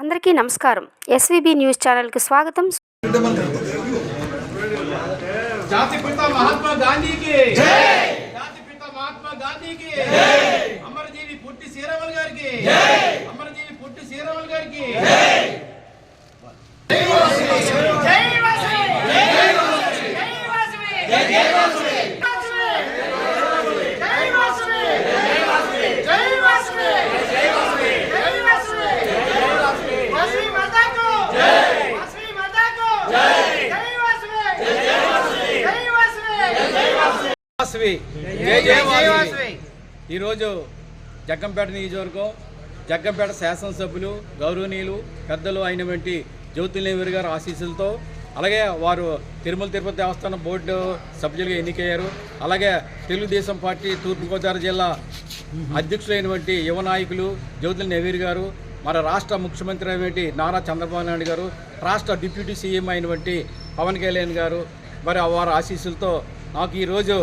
అందరికీ నమస్కారం. SVB news ఛానల్కి స్వాగతం. జాతి పిత మహాత్మా గాంధీకి. జాతి పిత మహాత్మా గాంధీకి. అమరజీవి పుట్టి శ్రీరాములు గారికి. అమరజీవి పుట్టి శ్రీరాములు గారికి. వాసవి జై జై వాసవి ఈరోజు జగ్గంపేట నియోజకవర్గం జగ్గంపేట శాసనసభ్యులు గౌరవనీయులు పెద్దలు అయినటువంటి జ్యోతిర్నేవరి గారి ఆశీస్సులతో అలాగే వారు తిరుమల తిరుపతి దేవస్థానం బోర్డు సభ్యులుగా ఎన్నికయ్యారు. అలాగే తెలుగుదేశం పార్టీ తూర్పుగోదావరి జిల్లా అధ్యక్షులైనటువంటి యువ నాయకులు జ్యోతుల నెవీర్ గారు మన రాష్ట్ర ముఖ్యమంత్రి అయినటువంటి నారా చంద్రబాబు నాయుడు గారు రాష్ట్ర డిప్యూటీ సీఎం అయినటువంటి పవన్ కళ్యాణ్ గారు మరి వారి ఆశీస్సులతో నాకు ఈరోజు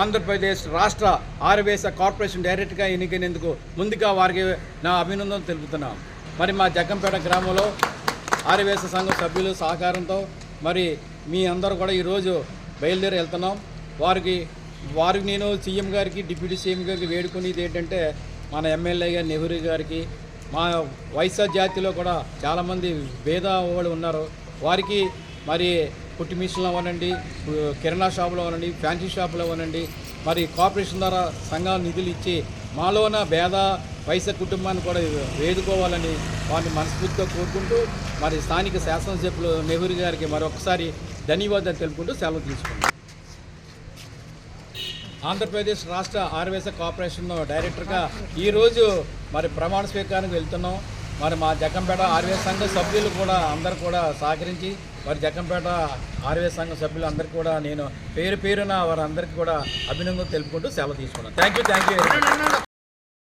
ఆంధ్రప్రదేశ్ రాష్ట్ర ఆర్వేస కార్పొరేషన్ డైరెక్ట్గా ఎన్నికైనందుకు ముందుగా వారికి నా అభినందన తెలుపుతున్నాం. మరి మా జగ్గంపేట గ్రామంలో ఆర్యవేశ సంఘం సభ్యులు సహకారంతో మరి మీ అందరూ కూడా ఈరోజు బయలుదేరి వెళ్తున్నాం. వారికి వారికి నేను సీఎం గారికి డిప్యూటీ సీఎం గారికి వేడుకునేది ఏంటంటే మన ఎమ్మెల్యే గారి నెహ్రూ గారికి మా వైశ్య జాతిలో కూడా చాలామంది భేద వాళ్ళు ఉన్నారు. వారికి మరి కుట్టి మిషన్లో అవ్వనండి కిరాణా షాపులో అవ్వనండి ఫ్యాన్సీ షాపులో అవ్వనండి. మరి కార్పొరేషన్ ద్వారా సంఘాలు నిధులు ఇచ్చి మాలోన భేద వైశ్య కుటుంబాన్ని కూడా వేదుకోవాలని వారిని మనస్ఫూర్తిగా కోరుకుంటూ మరి స్థానిక శాసనసభ్యులు నెహ్రూ గారికి మరొకసారి ధన్యవాదాలు తెలుపుకుంటూ సెలవు తీసుకున్నాం ఆంధ్రప్రదేశ్ రాష్ట్ర ఆర్వేస కార్పొరేషన్ డైరెక్టర్గా ఈరోజు మరి ప్రమాణ స్వీకారానికి వెళ్తున్నాం. మరి మా జగంపేట ఆర్వేస సంఘ సభ్యులు కూడా అందరు కూడా సహకరించి మరి జగ్గంపేట ఆర్వే సంఘ సభ్యులు అందరికీ కూడా నేను పేరు పేరున వారందరికీ కూడా అభినందనలు తెలుపుకుంటూ సెలవు తీసుకున్నాను. Thank you thank you